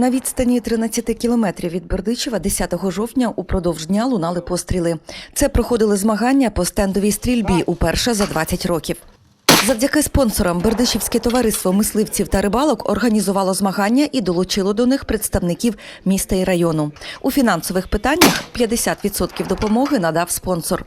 На відстані 13 кілометрів від Бердичева 10 жовтня упродовж дня лунали постріли. Це проходили змагання по стендовій стрільбі уперше за 20 років. Завдяки спонсорам Бердичівське товариство мисливців та рибалок організувало змагання і долучило до них представників міста і району. У фінансових питаннях 50% допомоги надав спонсор.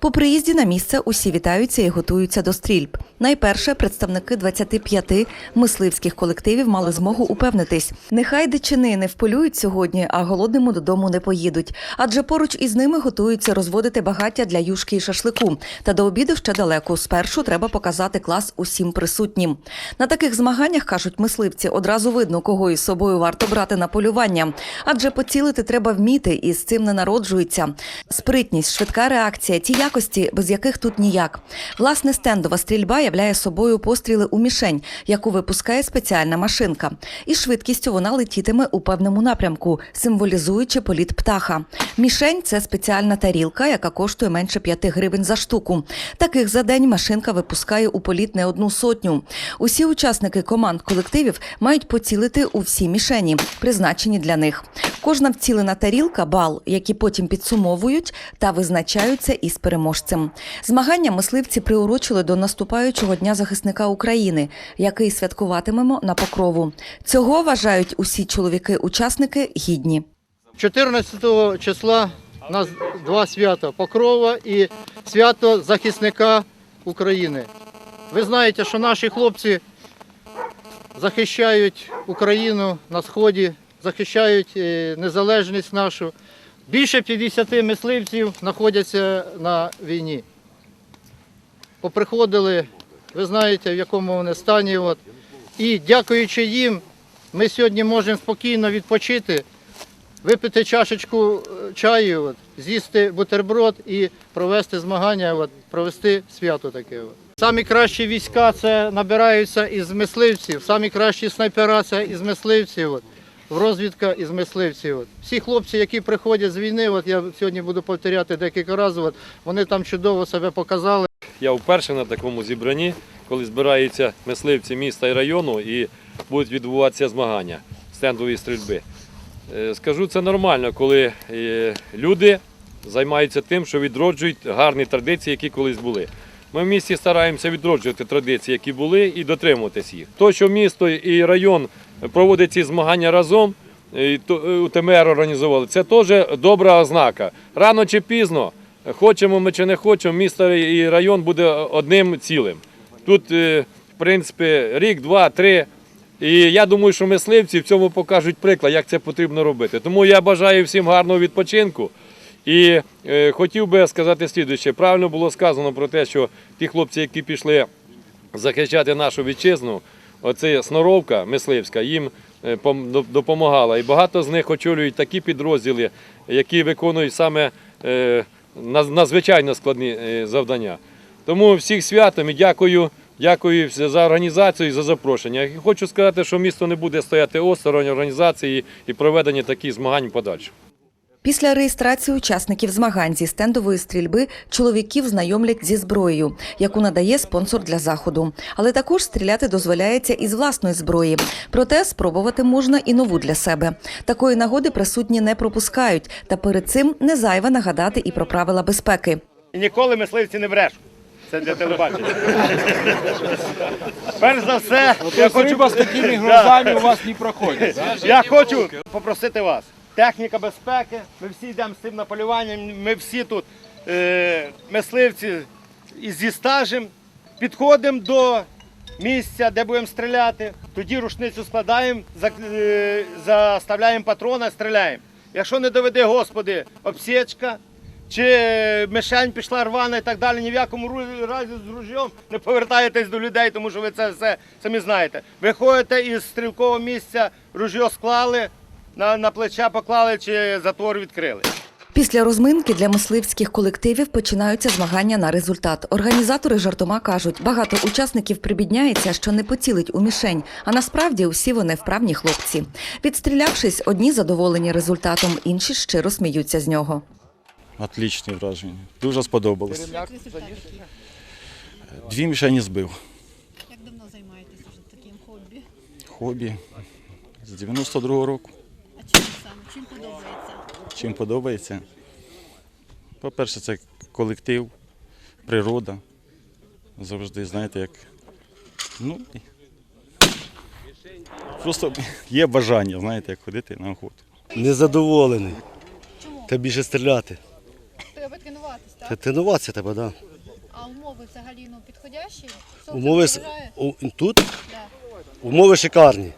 По приїзді на місце усі вітаються і готуються до стрільб. Найперше представники 25 мисливських колективів мали змогу упевнитись. Нехай дичини не вполюють сьогодні, а голодними додому не поїдуть. Адже поруч із ними готуються розводити багаття для юшки і шашлику. Та до обіду ще далеко. Спершу треба показати клас усім присутнім. На таких змаганнях кажуть мисливці, одразу видно, кого із собою варто брати на полювання. Адже поцілити треба вміти, і з цим не народжується. Спритність, швидка реакція, ті якості, без яких тут ніяк. Власне, стендова стрільба являє собою постріли у мішень, яку випускає спеціальна машинка. І швидкістю вона летітиме у певному напрямку, символізуючи політ птаха. Мішень це спеціальна тарілка, яка коштує менше 5 гривень за штуку. Таких за день машинка випускає у політ не одну сотню. Усі учасники команд колективів мають поцілити у всі мішені, призначені для них. Кожна вцілена тарілка бал, які потім підсумовують та визначаються із переможцем. Змагання мисливці приурочили до наступаючого дня захисника України, який святкуватимемо на покрову. Цього вважають усі чоловіки-учасники гідні. 14 числа у нас два свята Покрова і свято захисника України. Ви знаєте, що наші хлопці захищають Україну на сході, захищають е, незалежність нашу. Більше 50 мисливців знаходяться на війні. Поприходили, ви знаєте, в якому вони стані. От. І дякуючи їм, ми сьогодні можемо спокійно відпочити випити чашечку е, чаю, от, з'їсти бутерброд і провести змагання, от, провести свято таке. От. Самі кращі війська це набираються із мисливців, самі кращі снайпера це із мисливців. От. Розвідка із мисливців. Всі хлопці, які приходять з війни, от я сьогодні буду повторяти декілька разів, от, вони там чудово себе показали. Я вперше на такому зібранні, коли збираються мисливці міста і району і будуть відбуватися змагання стендової стрільби. Е, Скажу, це нормально, коли е, люди займаються тим, що відроджують гарні традиції, які колись були. Ми в місті стараємося відроджувати традиції, які були, і дотримуватись їх. То, що місто і район проводять ці змагання разом, і то- е, УТМР організували, це теж добра ознака. Рано чи пізно, хочемо ми чи не хочемо, місто і район буде одним цілим. Тут, е, в принципі, рік, два, три. І я думаю, що мисливці в цьому покажуть приклад, як це потрібно робити. Тому я бажаю всім гарного відпочинку. І е, хотів би сказати слідуюче. Правильно було сказано про те, що ті хлопці, які пішли захищати нашу вітчизну, оце сноровка мисливська, їм е, пом- до- допомагала. І багато з них очолюють такі підрозділи, які виконують саме е, надзвичайно складні завдання. Тому всіх святом і дякую. Дякую за організацію і за запрошення. Хочу сказати, що місто не буде стояти осторонь організації і проведення таких змагань подальше. Після реєстрації учасників змагань зі стендової стрільби чоловіків знайомлять зі зброєю, яку надає спонсор для заходу. Але також стріляти дозволяється із власної зброї. Проте спробувати можна і нову для себе. Такої нагоди присутні не пропускають. Та перед цим не зайве нагадати і про правила безпеки. І ніколи мисливці не брешуть. Це для телебачення. Перш за все, я хочу, Рыба с такими глазами у вас не проходит. да? я хочу попросити вас. Техніка безпеки, ми всі йдемо з цим на полювання, ми всі тут е, мисливці зі стажем, підходимо до місця, де будемо стріляти, тоді рушницю складаємо, е, заставляємо патрона, стріляємо. Якщо не доведе, Господи, обсічка, чи мишень пішла рвана і так далі, ні в якому разі з ружьом не повертаєтесь до людей, тому що ви це все самі знаєте. Виходите із стрілкового місця, ружьо склали, на, на плече поклали чи затвор відкрили. Після розминки для мисливських колективів починаються змагання на результат. Організатори жартома кажуть, багато учасників прибідняється, що не поцілить у мішень, а насправді усі вони вправні хлопці. Відстрілявшись, одні задоволені результатом, інші щиро сміються з нього. Отличні враження. Дуже сподобалось. Дві мішені збив. Як давно займаєтеся таким хобі? Хобі. З 92-го року. Чим подобається? Чим подобається? По-перше, це колектив, природа. Завжди, знаєте, як. Ну, просто є бажання, знаєте, як ходити на охоту. Незадоволений. Треба більше стріляти. Треба тренуватись, Та так? Тренуватися треба, так. А умови взагалі ну, підходящі? Сонце Умови с- у- тут Да. умови шикарні.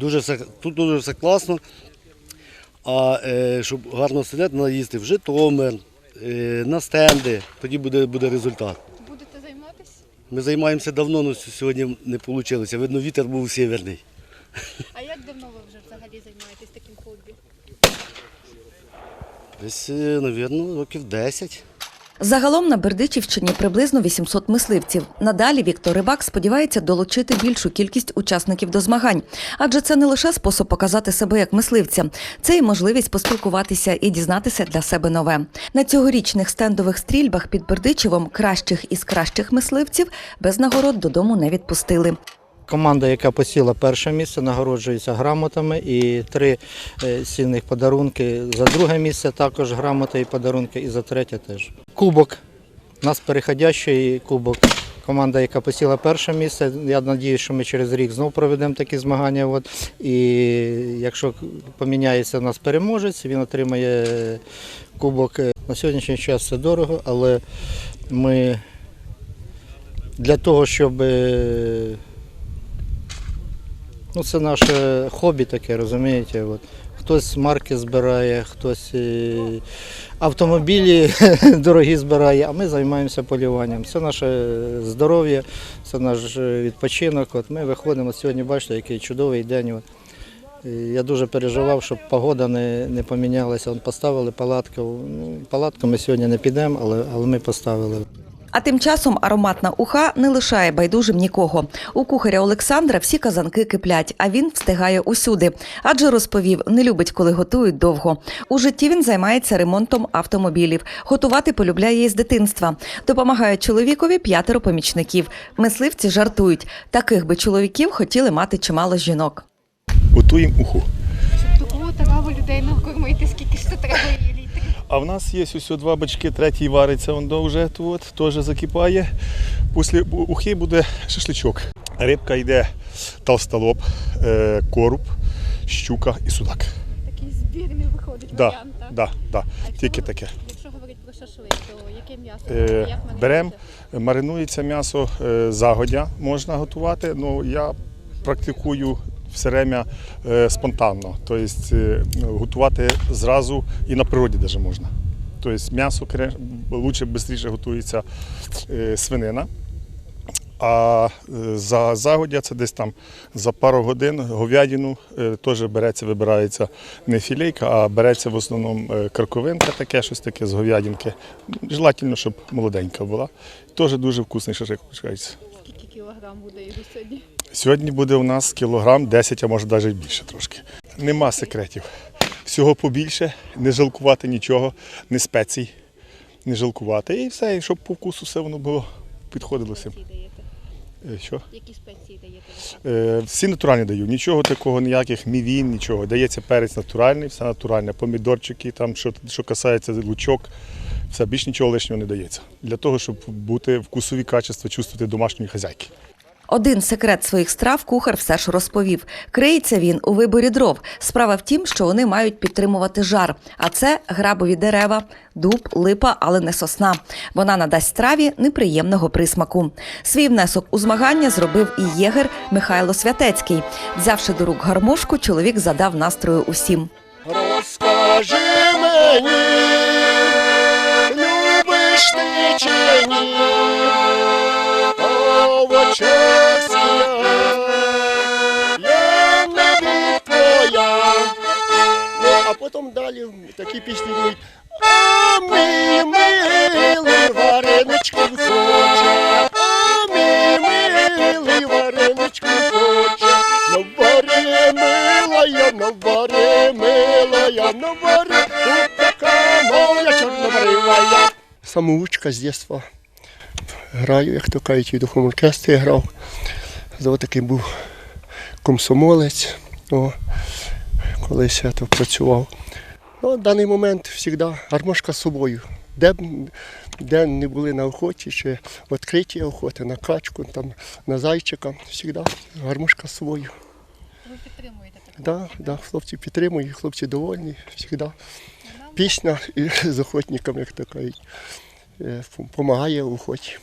Дуже все, тут дуже все класно. А е, щоб гарно сидіти, треба їсти в Житомир, е, на стенди, тоді буде, буде результат. Будете займатися? Ми займаємося давно, але сьогодні не вийшло. Видно, вітер був сіверний. А як давно ви вже взагалі займаєтесь таким хобі? Десь, е, мабуть, років 10. Загалом на Бердичівщині приблизно 800 мисливців. Надалі Віктор Рибак сподівається долучити більшу кількість учасників до змагань, адже це не лише спосіб показати себе як мисливця, це і можливість поспілкуватися і дізнатися для себе нове. На цьогорічних стендових стрільбах під Бердичевом кращих із кращих мисливців без нагород додому не відпустили. Команда, яка посіла перше місце, нагороджується грамотами і три е, сильних подарунки. За друге місце також грамоти і подарунки, і за третє теж. Кубок. У нас переходящий кубок. Команда, яка посіла перше місце. Я сподіваюся, що ми через рік знову проведемо такі змагання. От. І якщо поміняється у нас переможець, він отримає кубок. На сьогоднішній час це дорого, але ми для того, щоб е, Ну, це наше хобі таке, розумієте. От. Хтось марки збирає, хтось е, автомобілі дорогі збирає, а ми займаємося полюванням. Це наше здоров'я, це наш е, відпочинок. От ми виходимо сьогодні, бачите, який чудовий день. От. Е, Я дуже переживав, щоб погода не, не помінялася. От поставили палатку. Ну, палатку ми сьогодні не підемо, але, але ми поставили. А тим часом ароматна уха не лишає байдужим нікого. У кухаря Олександра всі казанки киплять, а він встигає усюди. Адже розповів, не любить, коли готують довго. У житті він займається ремонтом автомобілів. Готувати полюбляє із дитинства. Допомагає чоловікові п'ятеро помічників. Мисливці жартують. Таких би чоловіків хотіли мати чимало жінок. готуємо уху. Щоб таку тараву людей накормити, скільки ж це треба? А в нас є ось два бачки, третій вариться, он вже тут, теж закипає. Після ухи буде шашличок. Рибка йде толстолоб, е, короб, щука і судак. Такий збірний виходить Да, варіант, так? да, да. А Тільки якщо- таке. Якщо говорити про шашлик, то яке м'ясо? Е, Як берем, маринується м'ясо е, загодя, можна готувати. Ну, я практикую все время е, спонтанно. Тобто е, готувати зразу і на природі навіть можна. Тобто м'ясо лучше, швидше готується е, свинина. А за загодя це десь там за пару годин говядину теж береться, вибирається не філейка, а береться в основному карковинка, таке щось таке з говядинки. Желательно, щоб молоденька була. Теж дуже вкусний виходить. Скільки кілограм буде його сьогодні? Сьогодні буде у нас кілограм 10, а може навіть більше трошки. Нема секретів. Всього побільше, не жалкувати нічого, не спецій, не жалкувати. І все, і щоб по вкусу все воно було підходило всім. Е, Що? Які спеції даєте? Е, Всі натуральні даю, нічого такого, ніяких мівін, нічого. Дається перець натуральний, все натуральне, помідорчики, там, що, що касається лучок, все, більш нічого лишнього не дається. Для того, щоб бути вкусові качества, чувствувати домашньої хазяйки. Один секрет своїх страв кухар все ж розповів. Криється він у виборі дров. Справа в тім, що вони мають підтримувати жар. А це грабові дерева, дуб, липа, але не сосна. Вона надасть страві неприємного присмаку. Свій внесок у змагання зробив і єгер Михайло Святецький. Взявши до рук гармошку, чоловік задав настрою усім. Розкажи мені, любиш ти чи ні, в очах сіяє, я навіть твоя. Ну, а потім далі такі пісні йдуть. А мій милий варенички хоче, а мій милий варенички хоче. Навари, милая, навари, милая, навари, тут така моя чорнобривая. Самоучка з дитинства. Граю, як то кажуть, і в духовому оркестрі грав. Ось такий був комсомолець. О, колись я то працював. Ну, в даний момент завжди гармошка з собою. Де, б- де не були на охоті, чи відкриті охоти, на качку, там, на зайчика, завжди гармошка з собою. Ви підтримуєте таке? Да, да, хлопці підтримують, хлопці довольні завжди. Пісня і з охотниками, як то кажуть, допомагає в охоті.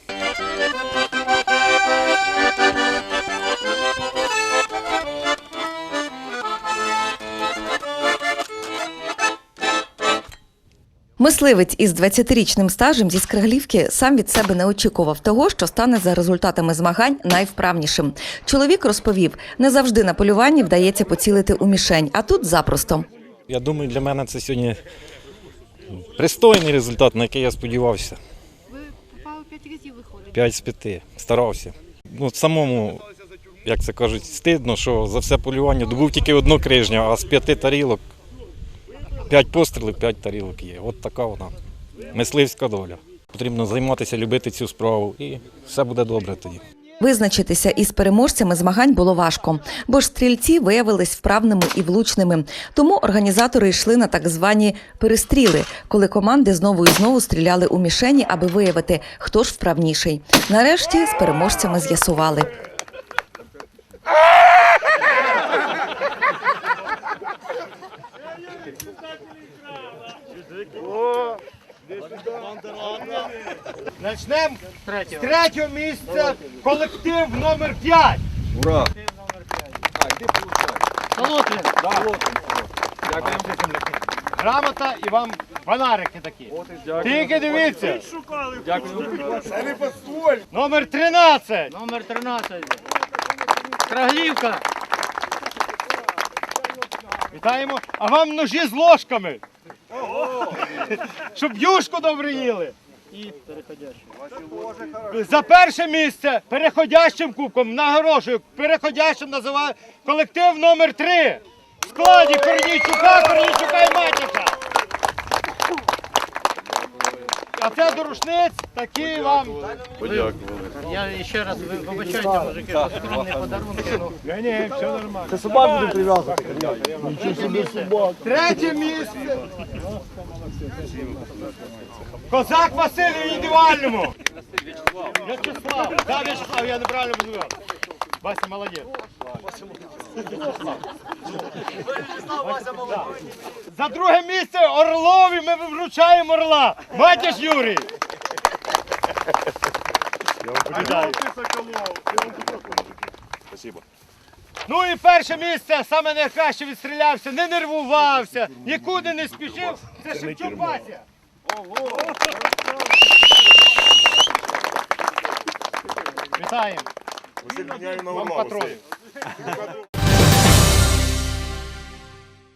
Мисливець із 20-річним стажем зі Скриглівки сам від себе не очікував того, що стане за результатами змагань найвправнішим. Чоловік розповів, не завжди на полюванні вдається поцілити у мішень, а тут запросто. Я думаю, для мене це сьогодні пристойний результат, на який я сподівався. Ви попали п'ять разів виходить. 5 з 5. Старався. Ну, самому, як це кажуть, стидно, що за все полювання добув тільки одну крижню, а з п'яти тарілок, п'ять пострілів, п'ять тарілок є. От така вона мисливська доля. Потрібно займатися, любити цю справу, і все буде добре тоді. Визначитися із переможцями змагань було важко, бо ж стрільці виявились вправними і влучними. Тому організатори йшли на так звані перестріли, коли команди знову і знову стріляли у мішені, аби виявити, хто ж вправніший. Нарешті з переможцями з'ясували. Начнемо з третього місця колектив номер 5. Солотрин. Грамота і вам фонарики такі. Тільки дивіться. Номер 13. Номер 13. Краглівка. Вітаємо. А вам ножі з ложками. Щоб юшку добре їли. І переходящим. За перше місце переходящим кубком нагорожую. Переходящим називаю колектив номер 3 в складі Корнійчука, Корнійчука і Матіка. А це до рушниць такий вам. Подякували. Я ще раз ви- вибачайте, мужики, за скромні подарунки. Ну, Це собаку будемо прив'язувати. Третє місце. Козак Василь в індивідуальному. В'ячеслав. Да, В'ячеслав, я неправильно буду. Вася молодець. За друге місце Орлові ми вручаємо орла. Матяш Юрій. Вітаю. Ну і перше місце, саме найкраще відстрілявся, не нервувався, нікуди не спішив. Це Шевчук Вася. Вітаємо. Вам патрони.